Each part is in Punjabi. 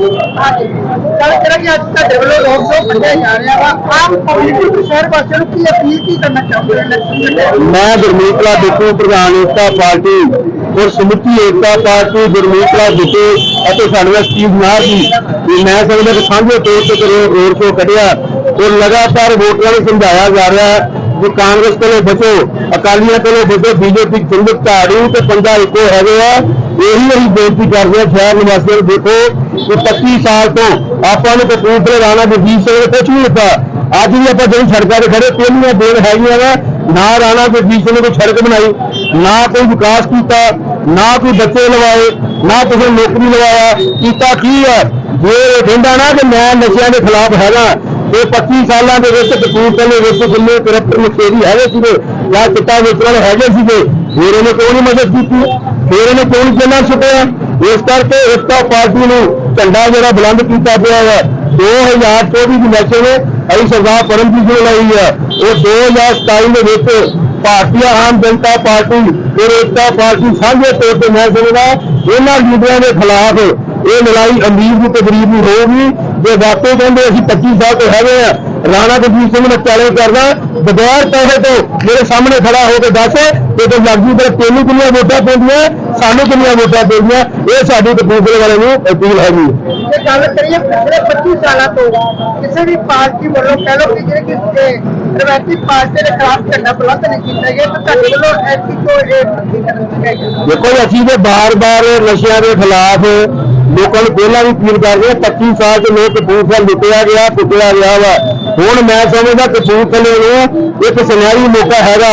ਗੱਲ ਕਰਾਂ ਅੱਜ ਤੁਹਾਡੇ ਵੱਲੋਂ ਲੋਕ ਸਭ ਕੱਢਿਆ ਜਾ ਰਿਹਾ ਵਾ। ਆਮ ਪਬਲਿਕ ਸ਼ਹਿਰ ਵਾਸੀਆਂ ਨੂੰ ਕੀ ਅਪੀਲ ਕੀ ਕਰਨਾ ਚਾਹੁੰਦੇ ਹੋ? ਮੈਂ ਗੁਰਮੀਤ ਕਲਾ ਡਿਪੂ ਪ੍ਰਧਾਨ ਏਕਤਾ ਪਾਰਟੀ ਔਰ ਸਮੁੱਚੀ ਏਕਤਾ ਪਾਰਟੀ, ਗੁਰਮੀਤ ਕਲਾ ਡਿਪੂ ਅਤੇ ਸਾਡੇ ਨਾਲ ਸਟੀਵ ਨਾਰ ਜੀ। ਵੀ ਮੈਂ ਸਮਝਦਾ ਕਿ ਸਾਂਝੇ ਤੌਰ ਤੇ ਕਰੋ ਰੋਡ ਸ਼ੋ ਕੱਢਿਆ ਔਰ ਲਗਾਤਾਰ ਵੋਟਰਾਂ ਨੂੰ ਸਮਝਾਇਆ ਜਾ ਰਿਹਾ ਹੈ। ਕਿ ਕਾਂਗਰਸ ਕੋਲੋਂ ਬਚੋ, ਅਕਾਲੀਆਂ ਕੋਲੋਂ ਬਚੋ, ਬੀਜੇਪੀ ਸੰਗਤ ਝਾੜੂ ਤੇ ਪੰਜਾ ਇੱਕੋ ਹੈਗੇ ਆ। ਇਹੀ ਅਸੀਂ ਬੇਨਤੀ ਕਰਦੇ ਹਾਂ, ਸ਼ਹਿਰ ਨਿਵਾਸੀਆਂ ਨੂੰ ਦੇਖੋ ਕਿ 25 ਸਾਲ ਤੋਂ ਆਪਾਂ ਨੂੰ ਕਪੂਰਥਲੇ ਰਾਣਾ ਜਗਜੀਤ ਸਿੰਘ ਨੇ ਕੁਛ ਨਹੀਂ ਦਿੱਤਾ। ਅੱਜ ਵੀ ਆਪਾਂ ਜਿਹੜੀ ਸੜਕਾਂ ਤੇ ਖੜੇ ਪਹਿਲੀਆਂ ਦੇਣ ਹੈਗੀਆਂ ਵਾ ਨਾ ਰਾਣਾ ਜਗਜੀਤ ਸਿੰਘ ਨੇ ਕੋਈ ਸੜਕ ਬਣਾਈ, ਨਾ ਕੋਈ ਵਿਕਾਸ ਕੀਤਾ, ਨਾ ਕੋਈ ਬੱਚੇ ਲਵਾਏ, ਨਾ ਕਿਸੇ ਨੌਕਰੀ ਲਵਾਇਆ, ਕੀਤਾ ਕੀ ਹੈ ਜੇ ਇਹ ਕਹਿੰਦਾ ਨਾ ਕਿ ਮੈਂ ਨਸ਼ਿਆਂ ਦੇ ਖਿਲਾਫ ਹੈਗਾ ਇਹ 25 ਸਾਲਾਂ ਦੇ ਵਿੱਚ ਕਪੂਰਥਲੇ ਵਿੱਚ ਜਿੰਨੇ ਕਰਪਟਰ ਮਸੇਰੀ ਹੈਗੇ ਸੀਗੇ, ਜਾਂ ਚਿੱਟਾ ਵੇਚਣ ਵਾਲੇ ਹੈਗੇ ਸੀਗੇ ਫਿਰ ਉਹਨੇ ਕੋਈ ਨਹੀਂ ਮਦਦ ਕੀਤੀ। ਫਿਰ ਇਹਨੇ ਕਿਉਂ ਨਹੀਂ ਜਨਾ ਸੁਟਿਆ? ਇਸ ਕਰਕੇ ਏਕਤਾ ਪਾਰਟੀ ਨੂੰ ਝੰਡਾ ਜਿਹੜਾ ਬੁਲੰਦ ਕੀਤਾ ਪਿਆ ਹੈ 2024 ਦੀ ਇਲੈਕਸ਼ਨ ਅਸੀਂ ਸਰਦਾਰ ਪਰਮਜੀਤ ਸਿੰਘ ਲਈ ਹੈ ਉਹ 2027 ਦੇ ਵਿੱਚ ਭਾਰਤੀ ਆਮ ਜਨਤਾ ਪਾਰਟੀ, ਫਿਰ ਏਕਤਾ ਪਾਰਟੀ ਸਾਂਝੇ ਤੌਰ ਤੇ ਮੈਂ ਸਮਝਦਾ, ਇਹਨਾਂ ਲੀਡਰਾਂ ਦੇ ਖਿਲਾਫ ਇਹ ਲੜਾਈ ਅਮੀਰ ਦੀ ਤੇ ਗਰੀਬ ਦੀ ਹੋਊਗੀ ਜੇ ਵਾਕਈ ਕਹਿੰਦੇ ਅਸੀਂ 25 ਸਾਲ ਤੋਂ ਹੈਗੇ ਆ ਰਾਣਾ ਜਗਜੀਤ ਸਿੰਘ ਨੇ ਚੈਲੰਜ ਕਰਦਾ ਬਗੈਰ ਪੈਸੇ ਤੋਂ ਮੇਰੇ ਸਾਹਮਣੇ ਖੜਾ ਹੋ ਕੇ ਦੱਸ ਕਿ ਤੇ ਲੱਗਦੀ ਤੇ ਤੈਨੂੰ ਕਿੰਨੀਆਂ ਵੋਟਾਂ ਪੈਂਦੀਆਂ ਸਾਨੂੰ ਕਿੰਨੀਆਂ ਵੋਟਾਂ ਪੈਂਦੀਆਂ ਇਹ ਸਾਡੀ ਕਪੂਰਥਲੇ ਵਾਲੇ ਨੂੰ ਅਪੀਲ ਹੈਗੀ ਹੈ ਜੇ ਗੱਲ ਕਰੀਏ ਪਿਛਲੇ 25 ਸਾਲਾਂ ਤੋਂ ਕਿਸੇ ਵੀ ਪਾਰਟੀ ਵੱਲੋਂ ਕਹਿ ਲਓ ਕਿ ਜਿਹੜੇ ਕਿ ਰਵਾਇਤੀ ਪਾਰਟੀ ਦੇ ਖਿਲਾਫ ਝੰਡਾ ਬੁਲੰਦ ਨਹੀਂ ਕੀਤਾ ਗਿਆ ਤਾਂ ਤੁਹਾਡੇ ਵੱਲੋਂ ਐਸੀ ਕੋਈ ਇਹ ਨਹੀਂ ਕਰਨੀ ਚਾਹੀਦੀ ਦੇਖੋ ਜੀ, ਅਸੀਂ ਤੇ ਬਾਰ-ਬਾਰ ਨਸ਼ਿਆਂ ਦੇ ਖਿਲਾਫ ਲੋਕਾਂ ਨੂੰ ਪਹਿਲਾਂ ਵੀ ਅਪੀਲ ਕਰਦੇ ਹਾਂ 25 ਸਾਲ ਤੋਂ ਲੋਕ ਕਪੂਰਥਲਾ ਲੁੱਟਿਆ ਗਿਆ ਕੁੱਟਿਆ ਗਿਆ ਵਾ ਹੁਣ ਮੈਂ ਸਮਝਦਾ ਕਪੂਰਥਲੇ ਨੂੰ ਇੱਕ ਸੁਨਹਿਰੀ ਮੌਕਾ ਹੈਗਾ।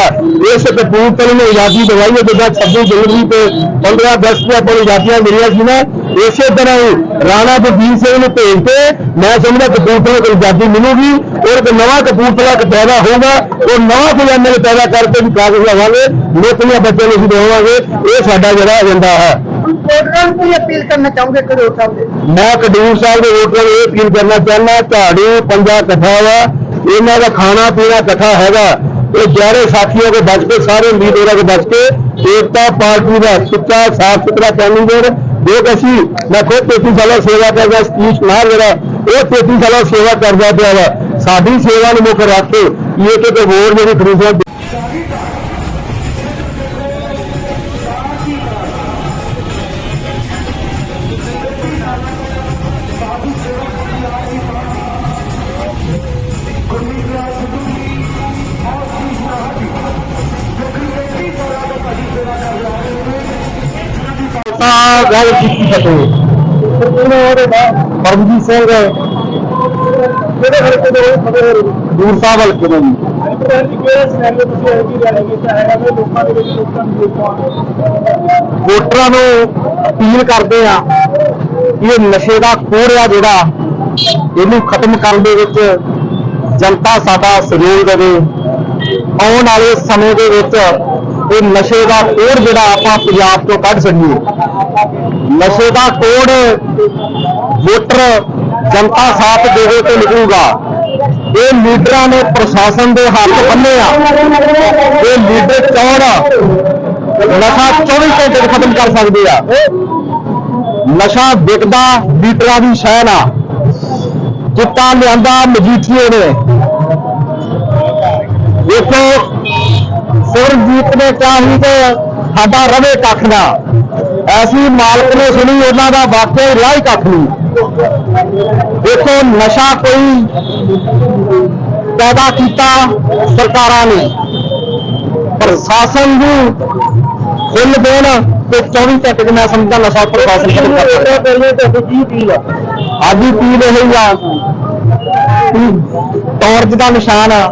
ਇਸ ਕਪੂਰਥਲੇ ਨੂੰ ਆਜ਼ਾਦੀ ਦਿਵਾਈ ਹੈ, ਜਿੱਦਾਂ 26 ਜਨਵਰੀ ਤੇ 15 ਅਗਸਤ ਨੂੰ ਆਪਾਂ ਨੂੰ ਆਜ਼ਾਦੀਆਂ ਮਿਲੀਆਂ ਸੀ ਨਾ, ਇਸੇ ਤਰ੍ਹਾਂ ਹੀ ਰਾਣਾ ਬਲਬੀਰ ਸਿੰਘ ਨੂੰ ਭੇਜ ਕੇ ਮੈਂ ਸਮਝਦਾ ਕਪੂਰਥਲੇ ਨੂੰ ਆਜ਼ਾਦੀ ਮਿਲੂਗੀ ਔਰ ਇੱਕ ਨਵਾਂ ਕਪੂਰਥਲਾ ਇੱਕ ਪੈਦਾ ਹੋਊਗਾ। ਉਹ ਨਵਾਂ ਕੋਈ ਐਮਐਲਏ ਪੈਦਾ ਕਰਕੇ ਵੀ ਕਾਗਜ਼ ਲਵਾਂਗੇ ਲੋਕਾਂ ਬੱਚਿਆਂ ਨੂੰ ਅਸੀਂ ਦੇਵਾਂਗੇ ਇਹ ਸਾਡਾ ਜਿਹੜਾ ਏਜੰਡਾ ਹੈ। ਵੋਟਰਾਂ ਨੂੰ ਕੀ ਅਪੀਲ ਕਰਨਾ ਚਾਹੋਗੇ ਕਰੋ ਸਾਹਿਬ ਮੈਂ ਕਡੂਰ ਸਾਹਿਬ ਦੇ ਵੋਟਰਾਂ ਨੂੰ ਇਹ ਅਪੀਲ ਕਰਨਾ ਚਾਹੁੰਦਾ, ਝਾੜੂ, ਪੰਜਾ ਕਥਾ ਵਾ, ਇਹਨਾਂ ਦਾ ਖਾਣਾ ਪੀਣਾ ਕਥਾ ਹੈਗਾ। ਇਹ ਜਿਹੜੇ ਸਾਥੀਆਂ ਕੋ ਬਚ ਕੇ, ਸਾਰੇ ਲੀਡਰਾਂ ਕੋ ਬਚ ਕੇ, ਏਕਤਾ ਪਾਰਟੀ ਦਾ ਸੁੱਚਾ, ਸਾਫ਼ ਸੁਥਰਾ ਕੈਂਡੀਡੇਟ ਜੋ ਅਸੀਂ, ਮੈਂ ਖੁਦ 33 ਸਾਲਾਂ ਸੇਵਾ ਕਰਦਾ, ਸਤੀਸ਼ ਕੁਮਾਰ ਜਿਹੜਾ ਉਹ 33 ਸਾਲਾਂ ਸੇਵਾ ਕਰਦਾ ਪਿਆ ਵਾ। ਸਾਡੀ ਸੇਵਾ ਨੂੰ ਮੁੱਖ ਰੱਖ ਕੇ, ਇਹ ਕਿ ਵੋਟ ਜਿਹੜੀ ਖਰੀਦਣਾ ਤਾਂ ਗੱਲ ਕੀਤੀ ਸਕੇ ਉਹਨਾਂ ਉਹਦੇ ਬਾਅਦ ਪਰਮਜੀਤ ਸਿੰਘ ਕਿਹੜੇ ਹਲਕੇ ਦੇ ਖਬਰ ਦੂਰ ਸਾਹਿਬ ਹਲਕੇ ਦੇ ਜੀ ਵੋਟਰਾਂ ਨੂੰ ਅਪੀਲ ਕਰਦੇ ਆ ਕਿ ਇਹ ਨਸ਼ੇ ਦਾ ਕੋੜ ਆ ਜਿਹੜਾ ਇਹਨੂੰ ਖਤਮ ਕਰਨ ਦੇ ਵਿੱਚ ਜਨਤਾ ਸਾਡਾ ਸਹਿਯੋਗ ਦੇਵੇ। ਆਉਣ ਵਾਲੇ ਸਮੇਂ ਦੇ ਵਿੱਚ ਇਹ ਨਸ਼ੇ ਦਾ ਕੋੜ ਜਿਹੜਾ ਆਪਾਂ ਪੰਜਾਬ ਤੋਂ ਕੱਢ ਸਕੀਏ। ਨਸ਼ੇ ਦਾ ਕੋੜ, ਵੋਟਰ, ਜਨਤਾ ਸਾਥ ਦੇਵੇ ਤੇ ਨਿਕਲੂਗਾ। ਇਹ ਲੀਡਰਾਂ ਨੇ ਪ੍ਰਸ਼ਾਸਨ ਦੇ ਹੱਥ ਬੰਨੇ ਆ। ਇਹ ਲੀਡਰ ਚੌੜ ਨਸ਼ਾ 24 ਘੰਟੇ 'ਚ ਖਤਮ ਕਰ ਸਕਦੇ ਆ। ਨਸ਼ਾ ਵਿਕਦਾ ਲੀਡਰਾਂ ਦੀ ਸ਼ਹਿਨ ਆ। ਚਿੱਟਾ ਲਿਆਂਦਾ ਮਜੀਠੀਏ ਨੇ। ਦੇਖੋ ਸੁਰਜੀਤ ਨੇ ਚਾਹੀ ਤੇ ਸਾਡਾ ਰਵੇ ਕੱਖ ਦਾ ਐਸੀ ਮਾਲਕ ਨੇ ਸੁਣੀ, ਉਹਨਾਂ ਦਾ ਵਾਕਿਆ ਹੀ ਰਾਹ ਕੱਖ ਨਹੀਂ ਦੇਖੋ, ਨਸ਼ਾ ਕੋਈ ਪੈਦਾ ਕੀਤਾ ਸਰਕਾਰਾਂ ਨੇ ਪ੍ਰਸ਼ਾਸਨ ਨੂੰ ਖੁੱਲ ਦੇਣ ਤੇ 24 ਘੰਟੇ ਦੇ ਮੈਂ ਸਮਝਦਾ ਨਸ਼ਾ ਪ੍ਰਸ਼ਾਸਨ ਖਤਮ ਕਰ ਸਕਦਾ ਅੱਜ ਹੀ ਪੀ ਰਹੀ ਆ ਤੌਰਜ ਦਾ ਨਿਸ਼ਾਨ ਆ।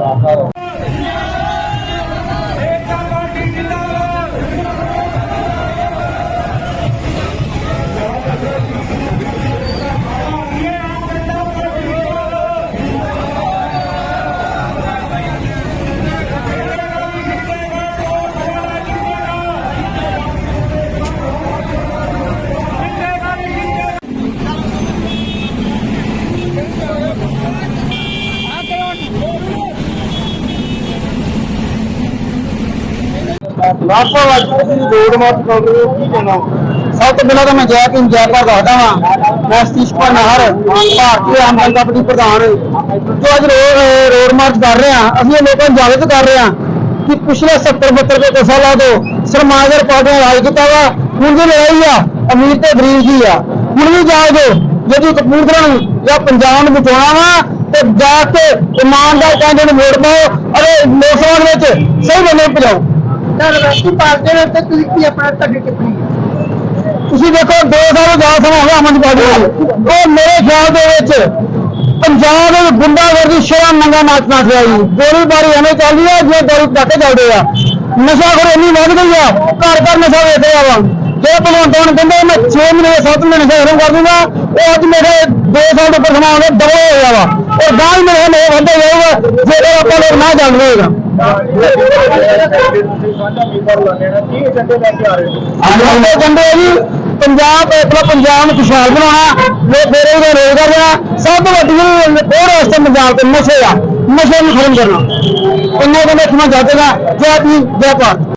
ਰਾਸ਼ਟਰਵਾਦੀ ਦੀ ਰੋਡ ਮਾਰਚ ਕਰ ਰਹੇ ਹੋ ਕੀ ਕਹਿਣਾ ਸਭ ਤੋਂ ਪਹਿਲਾਂ ਤਾਂ ਮੈਂ ਜੈ ਭੀਮ ਜੈ ਭਾਰਤ ਦੱਸਦਾ ਵਾਂ। ਮੈਂ ਸਤੀਸ਼ ਕੁਮਾਰ ਨਾਹਰ ਭਾਰਤੀ ਆਮ ਜਨਤਾ ਪਾਰਟੀ ਪ੍ਰਧਾਨ, ਜੋ ਅੱਜ ਰੋਡ ਮਾਰਚ ਕਰ ਰਹੇ ਹਾਂ। ਅਸੀਂ ਇਹ ਲੋਕਾਂ ਨੂੰ ਜਾਗਰੂਕ ਕਰ ਰਹੇ ਹਾਂ ਕਿ ਪਿਛਲੇ 70 72 ਦੇ ਸਾਲਾਂ ਤੋਂ ਸਰਮਾਜਰ ਪਾਰਟੀਆਂ ਰਾਜ ਕੀਤਾ ਵਾ। ਹੁਣ ਦੀ ਲੜਾਈ ਆ। ਅਮੀਰ ਤੇ ਗਰੀਬ ਦੀ ਆ। ਹੁਣ ਵੀ ਜਾਗੋ ਜਦੋਂ ਕਪੂਰਥਲਾ ਨੂੰ ਜਾਂ ਪੰਜਾਬ ਨੂੰ ਬਚਾਉਣਾ ਵਾ ਤੇ ਜਾ ਕੇ ਇਮਾਨਦਾਰ ਕਹਿੰਦੇ ਨੂੰ ਵੋਟ ਪਾਓ। ਅਤੇ ਨੌਜਵਾਨ ਵਿੱਚ ਸਹੀ ਬੰਦੇ ਪਜਾਓ ਭਜਾਓ ਪਾਰਟੀ ਦੇ ਉੱਤੇ ਤੁਸੀਂ ਕੀ ਆਪਣਾ ਤੁਹਾਡੀ ਟਿੱਪਣੀ ਹੈ? ਤੁਸੀਂ ਦੇਖੋ, ਦੋ ਸਾਲ ਦਾ ਸਮਾਂ ਹੋ ਗਿਆ ਅਮਨ ਪਾਰਟੀ ਉਹ ਮੇਰੇ ਖਿਆਲ ਦੇ ਵਿੱਚ ਪੰਜਾਬ ਦੇ ਗੁੰਡਾਗਰਦੀ ਸ਼ਰਮ ਨੰਗਾ ਨਾਚ ਨਾਚ ਰਿਹਾ ਜੀ ਗੋਲੀਬਾਰੀ ਐਵੇਂ ਚੱਲਦੀ ਆ ਜਿਵੇਂ ਦਾਰੂ ਪਟਾਕੇ ਚੱਲਦੇ ਆ। ਨਸ਼ਾ ਖੋਰ ਇੰਨੀ ਵੱਧ ਗਈ ਆ, ਘਰ ਘਰ ਨਸ਼ਾ ਵੇਚ ਰਿਹਾ ਵਾ। ਜੇ ਭਗਵੰਤ ਮਾਨ ਕਹਿੰਦੇ, ਮੈਂ 6 ਮਹੀਨੇ 7 ਮਹੀਨੇ ਨਸ਼ਾ ਖਤਮ ਕਰ ਦੂੰਗਾ, ਉਹ ਅੱਜ ਮੇਰੇ 2 ਸਾਲ ਤੋਂ ਉੱਪਰ ਸਮਾਂ ਹੋ ਗਿਆ ਡਬਲ ਹੋ ਗਿਆ ਵਾ। ਔਰ ਗਾਂ ਹੀ ਮੇਰੇ ਮੇਰੇ ਵੱਧਦਾ ਜਾਊਗਾ, ਜੇ ਆਪਾਂ ਲੋਕ ਨਾ ਜਾਣ ਹੋਏਗਾ ਆਪਣੇ ਏਜੰਡੇ ਜੀ ਪੰਜਾਬ ਆਪਣਾ ਪੰਜਾਬ ਨੂੰ ਖੁਸ਼ਹਾਲ ਬਣਾਉਣਾ ਲੋਕ ਬੇਰੋਜ਼ਗਾਰ ਰੋਜ਼ਗਾਰ ਦੇਣਾ ਸਭ ਤੋਂ ਵੱਡੀ ਜਿਹੜੀ ਹੋਰ ਵਾਸਤੇ ਪੰਜਾਬ ਤੇ ਨਸ਼ੇ ਆ ਨਸ਼ੇ ਨੂੰ ਖਤਮ ਕਰਨਾ। ਇੰਨੇ ਦੇ ਵਿੱਚ ਮੈਂ ਜੈ ਜੀ ਜੈ ਭਾਰਤ।